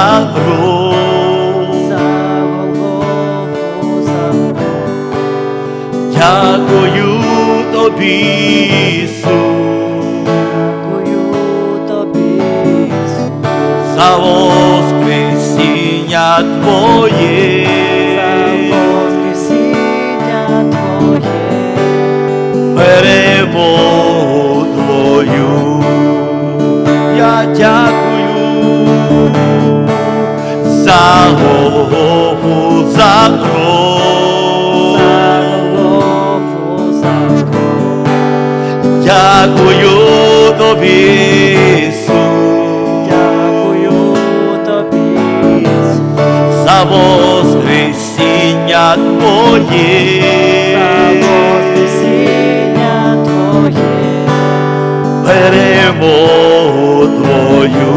за кров, за Голгофу, за кров. Дякую тобі, Ісус. Дякую тобі, Ісус. За воскресіння Твоє. Дякую тобі, Ісус, Дякую тобі, Ісус, за воскресіння Твоє. за воскресіння Твоє. перемогу Твою.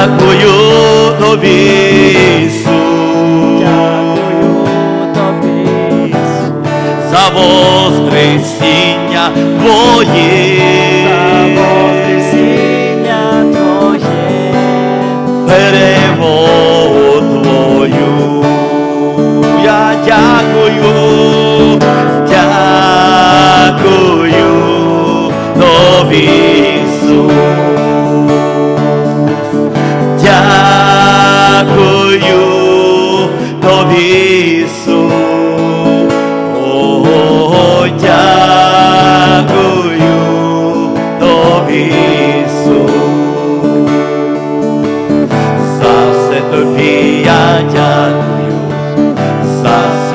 дякую тобі, Ісус, Дякую тобі, Ісус, за воскресіння Твоє.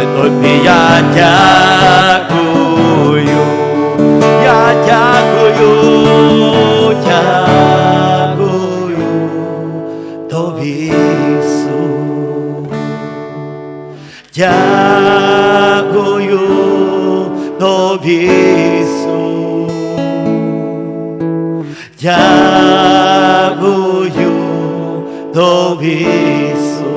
Тобі я дякую, я дякую, дякую тобі, Ісус. Дякую тобі, Ісус. Дякую тобі, Ісус.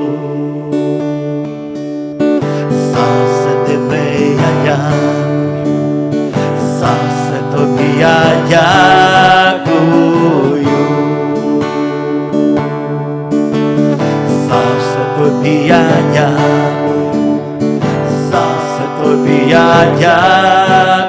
Тобі я дякую. За все тобі я дякую, за все тобі я дякую.